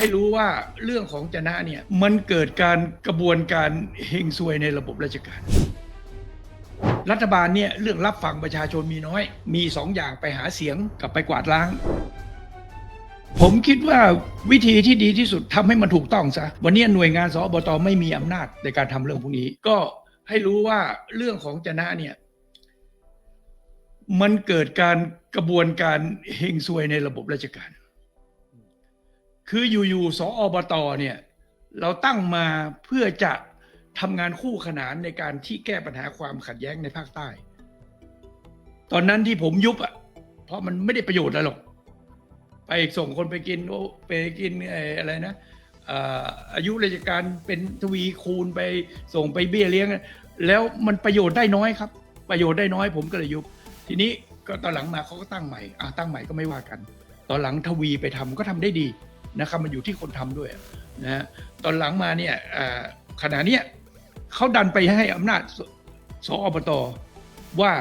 ให้รู้ว่าเรื่องของจนะเนี่ยมันเกิดการกระบวนการเฮงซวยในระบบราชการ รัฐบาลเนี่ยเรื่องรับฟังประชาชนมีน้อย มีสองอย่างไปหาเสียงกับไปกวาดล้าง ผมคิดว่าวิธีที่ดีที่สุดทำให้มันถูกต้องซะวันนี้หน่วยงานสอบตไม่มีอำนาจในการทำเรื่องพวกนี้ ก็ให้รู้ว่าเรื่องของจนะเนี่ยมันเกิดการกระบวนการเฮงซวยในระบบราชการ คืออยู่ๆสอบตเนี่ย เราตั้งมาเพื่อจะทำงานคู่ขนานในการที่แก้ปัญหาความขัดแย้งในภาคใต้ ตอนนั้นที่ผมยุบอะ เพราะมันไม่ได้ประโยชน์อะไรหรอก ไปส่งคนไปกินโอไปกินอะไรนะอายุราชการเป็นทวีคูณไปส่งไปเบี้ยเลี้ยง แล้วมันประโยชน์ได้น้อยครับ ประโยชน์ได้น้อยผมก็เลยยุบ ทีนี้ก็ตอนหลังมาเขาก็ตั้งใหม่อะตั้งใหม่ก็ไม่ว่ากัน ตอนหลังทวีไปทำก็ทำได้ดี นะครับมันอยู่ที่คนทำด้วยนะตอนหลังมาเนี่ยขณะเนี้ยเขาดันไปให้อำนาจสสอบตว่า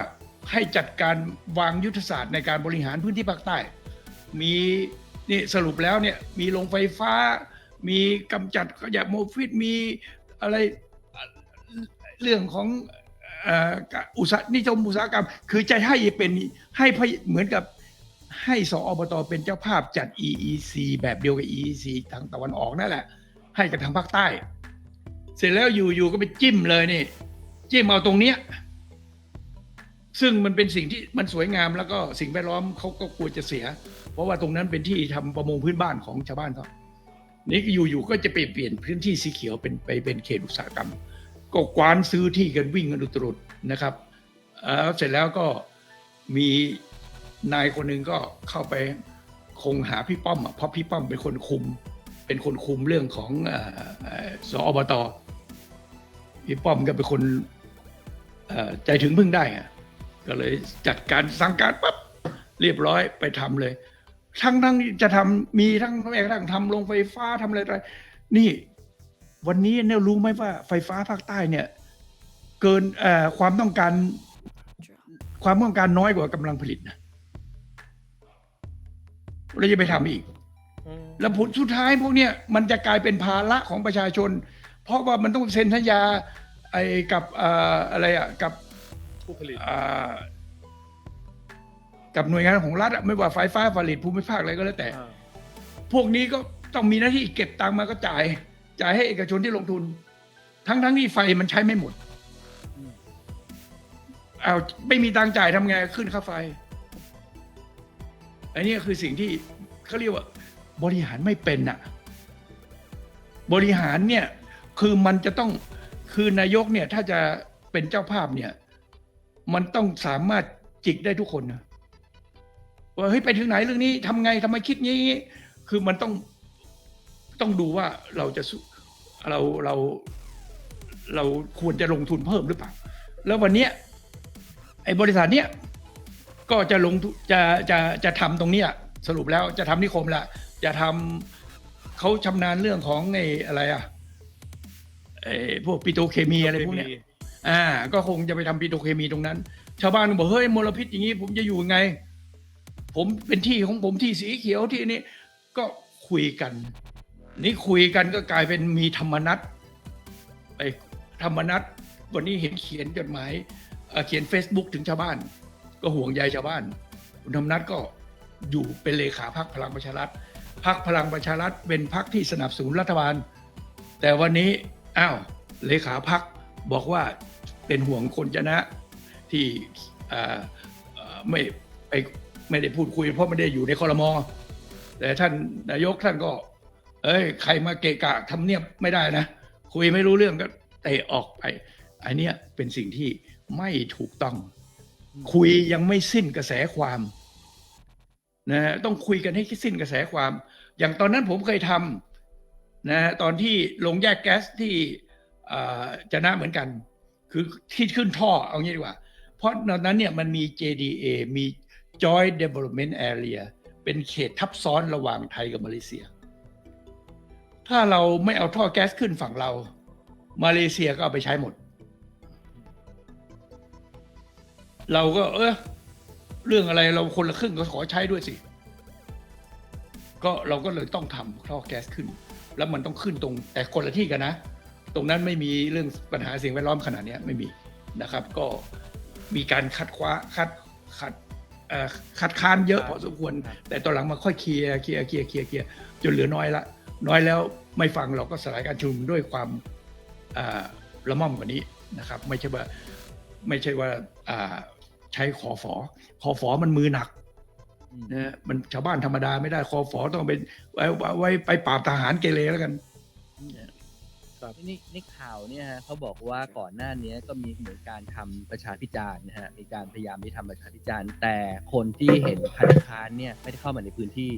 ให้จัดการวางยุทธศาสตร์ในการบริหารพื้นที่ภาคใต้ มีนี่สรุปแล้วเนี่ยมีโรงไฟฟ้า มีกำจัดขยะโมฟิตมีอะไรเรื่องของอุตสาหนิยมอุตสาหกรรม คือจะให้เป็นให้เหมือนกับ ให้สอบตเป็นเจ้าภาพจัด EEC แบบเดียวกับ EEC ทางตะวันออกนั่นแหละ ให้กับทางภาคใต้ เสร็จแล้วอยู่ๆก็ไปจิ้มเลยนี่ จิ้มเอาตรงเนี้ยซึ่งมันเป็นสิ่งที่มันสวยงามแล้วก็สิ่งแวดล้อมเขาก็กลัวจะเสีย เพราะว่าตรงนั้นเป็นที่ทำประมงพื้นบ้านของชาวบ้านเขานี่อยู่ๆก็จะไปเปลี่ยนพื้นที่สีเขียวเป็นไปเป็นเขตอุตสาหกรรม ก็กวานซื้อที่กันวิ่งกันอุตรุดนะครับเสร็จแล้วก็มี นายคนหนึ่งก็เข้าไปคงหาพี่ป้อมอะเพราะพี่ป้อมเป็นคนคุม เป็นคนคุมเรื่องของเออเออสอบตพี่ป้อมก็เป็นคนใจถึงพึ่งได้อะก็เลยจัดการสั่งการปั๊บเรียบร้อยไปทำเลย ทั้งทั้งจะทำมีทั้งแม้กระทั่งทำโรงไฟฟ้าทำอะไรอะไรนี่ วันนี้เนี่ยรู้ไหมว่าไฟฟ้าภาคใต้เนี่ย เกินเอ่อความต้องการ ความต้องการน้อยกว่ากำลังผลิตนะ เราจะไปทำอีก แล้วผลสุดท้ายพวกเนี้ยมันจะกลายเป็นภาระของประชาชน เพราะว่ามันต้องเซ็นสัญญาไอ้กับเอ่ออะไรอะกับผู้ผลิตอ่ากับหน่วยงานของรัฐอะไม่ว่าไฟฟ้าผลิตภูมิภาคอะไรก็แล้วแต่อ่าพวกนี้ก็ต้องมีหน้าที่เก็บตังค์มาก็จ่าย จ่ายให้เอกชนที่ลงทุน ทั้งทั้งที่ไฟมันใช้ไม่หมดเอาไม่มีตังค์จ่ายทำไงขึ้นค่าไฟ อันนี้คือสิ่งที่เขาเรียกว่าบริหารไม่เป็นน่ะ บริหารเนี่ยคือมันจะต้องคือนายกเนี่ยถ้าจะเป็นเจ้าภาพเนี่ย มันต้องสามารถจิกได้ทุกคนนะว่าเฮ้ยไปถึงไหนเรื่องนี้ทำไงทำไมคิดงี้ คือมันต้องต้องดูว่าเราจะเราเราเราควรจะลงทุนเพิ่มหรือเปล่า แล้ววันเนี้ยไอ้บริษัทเนี้ย ก็จะลงจะจะจะทำตรงเนี้ยสรุปแล้วจะทำนิคมละจะทำเขาชำนาญเรื่องของไอ้อะไรอะไอ้พวกปิโตรเคมีอะไรพวกเนี้ยอ่า ก็คงจะไปทำปิโตรเคมีตรงนั้น ชาวบ้านก็บอกเฮ้ยมลพิษอย่างนี้ผมจะอยู่ยังไง ผมเป็นที่ของผมที่สีเขียวที่นี่ก็คุยกัน นี่คุยกันก็กลายเป็นมีธรรมนัตไปธรรมนัตวันนี้เห็นเขียนจดหมายเอ่อเขียน Facebook ถึงชาวบ้าน ก็ห่วงใยชาวบ้าน คุณธรรมนัตก็อยู่เป็นเลขาพักพลังประชารัฐพักพลังประชารัฐเป็นพักที่สนับสนุนรัฐบาล แต่วันนี้อ้าวเลขาพักบอกว่าเป็นห่วงคนจะนะที่ไม่ไปไม่ได้พูดคุย เพราะไม่ได้อยู่ในคอรมอแต่ท่านนายกท่านก็ เอ้ยใครมาเกะกะทำเนียบไม่ได้นะ คุยไม่รู้เรื่องก็เตะออกไป อันเนี้ยเป็นสิ่งที่ไม่ถูกต้อง คุยยังไม่สิ้นกระแสความนะฮะต้องคุยกันให้สิ้นกระแสความ อย่างตอนนั้นผมเคยทำนะฮะตอนที่ลงแยกแก๊สที่จะนะเหมือนกัน คือที่ขึ้นท่อเอางี้ดีกว่า เพราะตอนนั้นเนี่ยมันมี JDA มี Joint Development Area เป็นเขตทับซ้อนระหว่างไทยกับมาเลเซีย ถ้าเราไม่เอาท่อแก๊สขึ้นฝั่งเรา มาเลเซียก็เอาไปใช้หมด เราก็เออเรื่องอะไรเราคนละครึ่งก็ขอใช้ด้วยสิ ก็เราก็เลยต้องทำท่อแก๊สขึ้น แล้วมันต้องขึ้นตรงแต่คนละที่กันนะ ตรงนั้นไม่มีเรื่องปัญหาสิ่งแวดล้อมขนาดเนี้ยไม่มีนะครับ ก็มีการคัดคว้าคัดคัดเอ่อคัดค้านเยอะพอสมควรครับแต่ตอนหลังมาค่อยเคลียร์เคลียร์เคลียร์เคลียร์เคลียร์จนเหลือน้อยละ น้อยแล้วไม่ฟังเราก็สลายการชุมนุมด้วยความอ่าละม่อมกว่านี้นะครับ ไม่ใช่ว่าไม่ใช่ว่าอ่า ใช้คอฝอคอฝอมันมือหนักอืมนะฮะมันชาวบ้านธรรมดาไม่ได้คอฝอต้องเป็นไว้ไว้ไว้ไปปราบทหารเกเรแล้วกันนี่นี่ข่าวเนี่ยฮะเขาบอกว่าก่อนหน้านี้ก็มีเหมือนการทำประชาพิจารณ์นะฮะมีการพยายามที่ทำประชาพิจารณ์ แต่คนที่เห็นคัดค้านเนี่ยไม่ได้เข้ามาในพื้นที่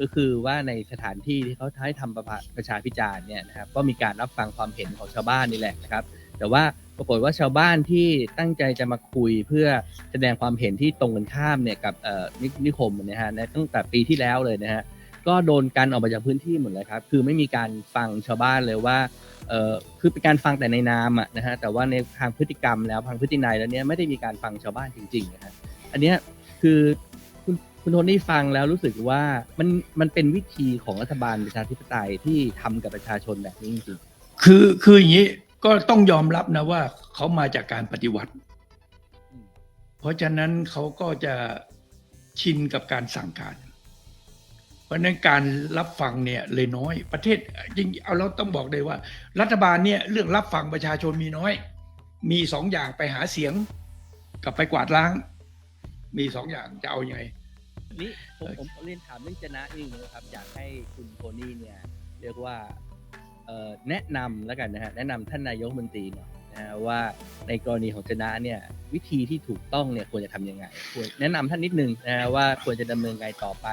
ก็คือว่าในสถานที่ที่เขาให้ทำประประชาพิจารณ์เนี่ยนะครับก็มีการรับฟังความเห็นของชาวบ้านนี่แหละนะครับ แต่ว่า ปรากฏว่าชาวบ้านที่ตั้งใจจะมาคุยเพื่อแสดงความเห็นที่ตรงกันข้ามเนี่ยกับนินคมนะฮะตั้งแต่ปีที่แล้วเลยนะฮะก็โดนกันออกมาจากพื้นที่หมดเลยครับ คือไม่มีการฟังชาวบ้านเลยว่าเออคือเป็นการฟังแต่ในนามอะนะฮะแต่ว่าในทางพฤติกรรมแล้วทางพฤตินัยแล้วเนี่ยไม่ได้มีการฟังชาวบ้านจริงๆนะฮะอันเนี้ยคือคุณคุณโทนี่ฟังแล้วรู้สึกว่ามันมันเป็นวิธีของรัฐบาลประชาธิปไตยที่ทำกับประชาชนแบบนี้จริงคือคืออย่างนี้ ก็ต้องยอมรับนะว่าเขามาจากการปฏิวัติ เพราะฉะนั้นเขาก็จะชินกับการสั่งการ เพราะนั้นการรับฟังเนี่ยเลยน้อย ประเทศจริงเอาเราต้องบอกเลยว่า รัฐบาลเนี่ยเรื่องรับฟังประชาชนมีน้อย มีสองอย่างไปหาเสียง กับไปกวาดล้าง มีสองอย่างจะเอาอยัางไงนี่ผมผมเรียนถามเรื่องจนะนิดนึงนะครับอยากให้คุณโทนี่เนี่ย เรียกว่า แนะนำแล้วกันนะฮะแนะนำท่านนายกรัฐมนตรีหน่อยนะฮะว่าในกรณีของจนะเนี่ยวิธีที่ถูกต้องเนี่ยควรจะทำยังไงควรแนะนำท่านนิดนึงนะฮะว่าควรจะดำเนินไงต่อไป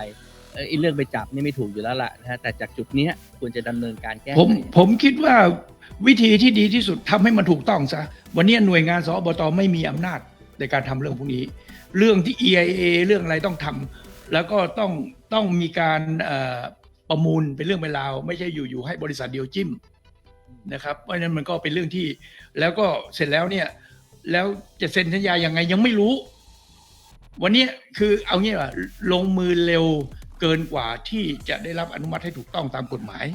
เออไอ้เรื่องไปจับนี่ไม่ถูกอยู่แล้วล่ะนะฮะแต่จากจุดเนี้ยควรจะดำเนินการแก้ผมไขผมคิดว่าวิธีที่ดีที่สุดทำให้มันถูกต้องซะวันนี้หน่วยงานสอบตไม่มีอำนาจในการทำเรื่องพวกนี้ เรื่องที่ EIA เรื่องอะไรต้องทำแล้วก็ต้องต้องมีการเอ่อ ประมูลเป็นเรื่องเป็นราว ไม่ใช่อยู่ๆให้บริษัทเดียวจิ้มนะครับเพราะฉะนั้นมันก็เป็นเรื่องที่แล้วก็เสร็จแล้วเนี่ยแล้วจะเซ็นสัญญายังไงยังไม่รู้ วันนี้คือเอางี้ว่าลงมือเร็วเกินกว่าที่จะได้รับอนุมัติให้ถูกต้องตามกฎหมาย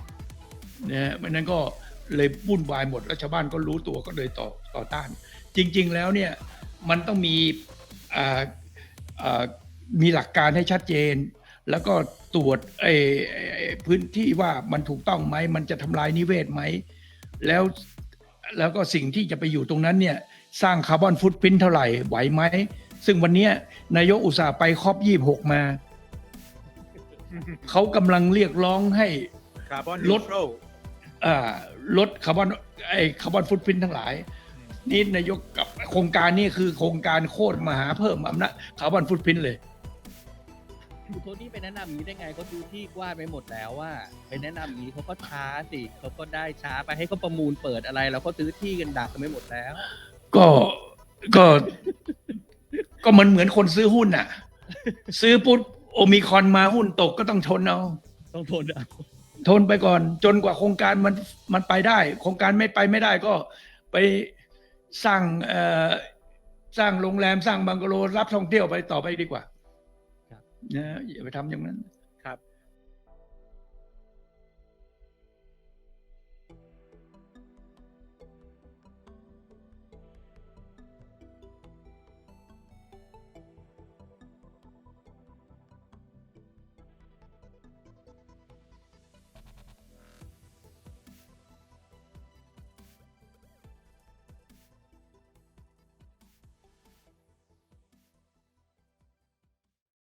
นะฮะเพราะฉะนั้นก็เลยวุ่นวายหมดแล้วชาวบ้านก็รู้ตัวก็เลยต่อต่อต้าน จริง ๆ แล้วเนี่ยมันต้องมีอ่าอ่ามีหลักการให้ชัดเจน แล้วก็ตรวจไอ้ไอ้ไอ้พื้นที่ว่ามันถูกต้องไหม มันจะทำลายนิเวศไหม แล้วแล้วก็สิ่งที่จะไปอยู่ตรงนั้นเนี่ยสร้างคาร์บอนฟุตพิ้นเท่าไหร่ไหวไหม ซึ่งวันเนี้ยนายกอุตสาห์ไปครอบยี่หกมา เขากำลังเรียกร้องให้คาร์บอนลลดดอ่าลดคาร์บอนไอคาร์บอนฟุตพิ้นทั้งหลาย นี่นายกกับโครงการนี้คือโครงการโคตรมหาเพิ่มอำนาจคาร์บอนฟุตพิ้นเลยคุณ โทนี่ไปแนะนำอย่างนี้ได้ไงเขาดูที่กว้านไปหมดแล้วว่าไปแนะนำอย่างนี้เขาก็ช้าสิเขาก็ได้ช้าไปให้เขาประมูลเปิดอะไรแล้วเขาซื้อที่กันดักกันไปหมดแล้ว ก็ก็ ก็มันเหมือนคนซื้อหุ้นน่ะ ซื้อปุ๊บโอมิครอนมาหุ้นตกก็ต้องทนเอาต้องทนเอาทนไปก่อน จนกว่าโครงการมันมันไปได้ โครงการไม่ไปไม่ได้ก็ไปสร้างเอ่อสร้างโรงแรมสร้างบังกะโลรับท่องเที่ยวไปต่อไปดีกว่า นะอย่าไปทำอย่างนั้น